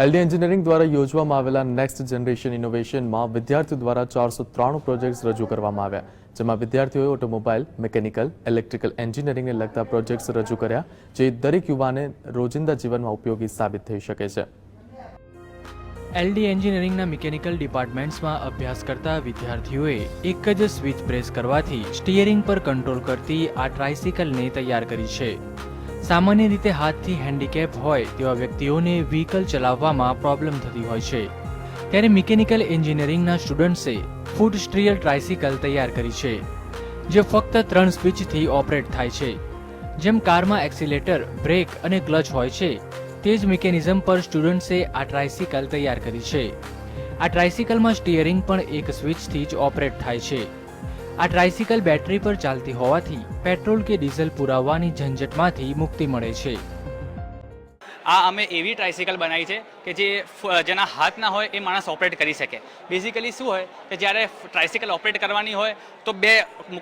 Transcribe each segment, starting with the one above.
LD engineering દ્વારા યોજવામાં આવેલા નેક્સ્ટ જનરેશન ઇનોવેશનમાં વિદ્યાર્થીઓ દ્વારા ચારસો ત્રાણું પ્રોજેક્ટ્સ રજૂ કરવામાં આવ્યા. જેમાં વિદ્યાર્થીઓએ ઓટોમોબાઈલ, મિકેનિકલ, ઇલેક્ટ્રિકલ એન્જિનિયરિંગને લગતા પ્રોજેક્ટ્સ રજૂ કર્યા, જે દરેક યુવાને રોજિંદા જીવનમાં ઉપયોગી સાબિત થઈ શકે છે. એલડી એન્જિનિયરિંગના મિકેનિકલ ડિપાર્ટમેન્ટ્સમાં અભ્યાસ કરતા વિદ્યાર્થીઓએ એક જ સ્વિચ પ્રેસ કરવાથી સ્ટીયરિંગ પર કંટ્રોલ કરતી આ ટ્રાઇસિકલને તૈયાર કરી છે. સામાન્ય રીતે હાથથી હેન્ડીકેપ હોય તેવા વ્યક્તિઓને વ્હીકલ ચલાવવામાં પ્રોબ્લેમ થતી હોય છે. ત્યારે મિકેનિકલ એન્જિનિયરિંગના સ્ટુડન્ટ્સે ફૂટ સ્ટ્રીયલ ટ્રાઇસિકલ તૈયાર કરી છે, જે ફક્ત ત્રણ સ્વિચથી ઓપરેટ થાય છે. જેમ કારમાં એક્સિલેટર બ્રેક અને ક્લચ હોય છે, તે જ મિકેનિઝમ પર સ્ટુડન્ટ્સે આ ટ્રાઇસિકલ તૈયાર કરી છે. આ ટ્રાઇસિકલમાં સ્ટીયરિંગ પણ એક સ્વિચથી જ ઓપરેટ થાય છે. આ ટ્રાઇસિકલ બેટરી પર ચાલતી હોવાથી પેટ્રોલ કે ડીઝલ પુરાવવાની ઝંઝટમાંથી મુક્તિ મળે છે. આ અમે એવી ટ્રાઇસિકલ બનાવી છે કે જે જેના હાથ ના હોય એ માણસ ઓપરેટ કરી શકે. બેઝિકલી શું હોય કે જ્યારે ટ્રાઇસિકલ ઓપરેટ કરવાની હોય તો બે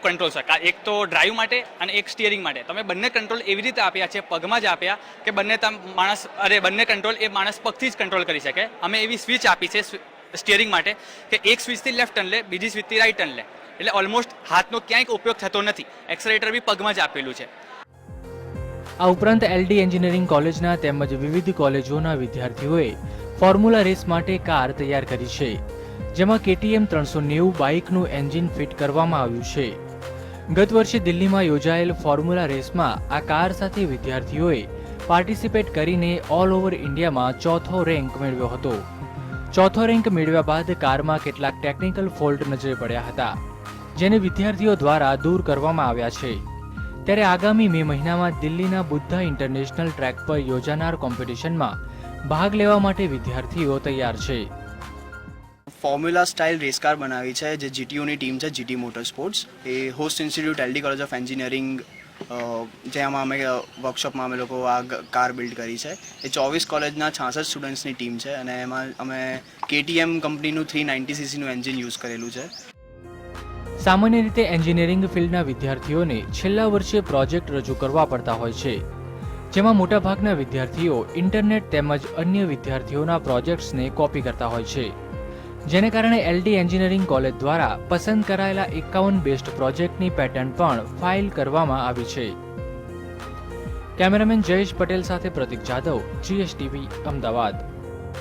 કંટ્રોલ હોય એક તો ડ્રાઈવ માટે અને એક સ્ટિયરિંગ માટે. તમે બંને કંટ્રોલ એવી રીતે આપ્યા છે, પગમાં જ આપ્યા કે બંને તમ, માણસ, અરે બંને કંટ્રોલ એ માણસ પગથી જ કંટ્રોલ કરી શકે. અમે એવી સ્વિચ આપી છે સ્ટિયરિંગ માટે કે એક સ્વિચથી લેફ્ટ ટર્ન લે, બીજી સ્વિચથી રાઈટ ટર્ન લે. એટલે ઓલમોસ્ટ હાથનો ક્યાંય ઉપયોગ થતો નથી. એક્સલેટર બી પગમાં જ આપેલું છે. આ ઉપરાંત એલડી એન્જિનિયરિંગ કોલેજના તેમજ વિવિધ કોલેજોના વિદ્યાર્થીઓએ ફોર્મ્યુલા રેસ માટે કાર તૈયાર કરી છે, જેમાં કેટીએમ ત્રણસો નેવું બાઇકનું એન્જિન ફિટ કરવામાં આવ્યું છે. ગત વર્ષે દિલ્હીમાં યોજાયેલ ફોર્મ્યુલા રેસમાં આ કાર સાથે વિદ્યાર્થીઓએ પાર્ટિસિપેટ કરીને ઓલ ઓવર ઇન્ડિયામાં ચોથો રેન્ક મેળવ્યો હતો. ચોથો રેન્ક મેળવ્યા બાદ કારમાં કેટલાક ટેકનિકલ ફોલ્ટ નજરે પડ્યા હતા. જેને વિદ્યાર્થીઓ દ્વારા દૂર કરવામાં આવ્યા છે. ત્યારે આગામી મે મહિનામાં દિલ્હીના બુદ્ધા ઇન્ટરનેશનલ ટ્રેક પર યોજાનાર કોમ્પિટિશનમાં ભાગ લેવા માટે વિદ્યાર્થીઓ તૈયાર છે. ફોર્મ્યુલા સ્ટાઇલ રેસ કાર બનાવી છે, જે જીટીયુની ટીમ છે GT motor sports A host institute LD college of engineering જેમાં અમે વર્કશોપમાં અમે લોકો આ કાર બિલ્ડ કરી છે. એ ચોવીસ કોલેજના છાસઠ સ્ટુડન્ટ્સની ટીમ છે અને એમાં અમે કેટીએમ કંપનીનું થ્રી નાઇન્ટી સીસીનું એન્જિન યુઝ કરેલું છે. સામાન્ય રીતે એન્જિનિયરિંગ ફિલ્ડના વિદ્યાર્થીઓને છેલ્લા વર્ષે પ્રોજેક્ટ રજૂ કરવા પડતા હોય છે. જેમાં મોટાભાગના વિદ્યાર્થીઓ ઇન્ટરનેટ તેમજ અન્ય વિદ્યાર્થીઓના પ્રોજેક્ટ્સને કોપી કરતા હોય છે. જેને કારણે એલડી એન્જિનિયરિંગ કોલેજ દ્વારા પસંદ કરાયેલા એકાવન બેસ્ટ પ્રોજેક્ટની પેટર્ન પણ ફાઇલ કરવામાં આવી છે. કેમેરામેન જયેશ પટેલ સાથે પ્રતિક જાદવ જીએસટીવી અમદાવાદ.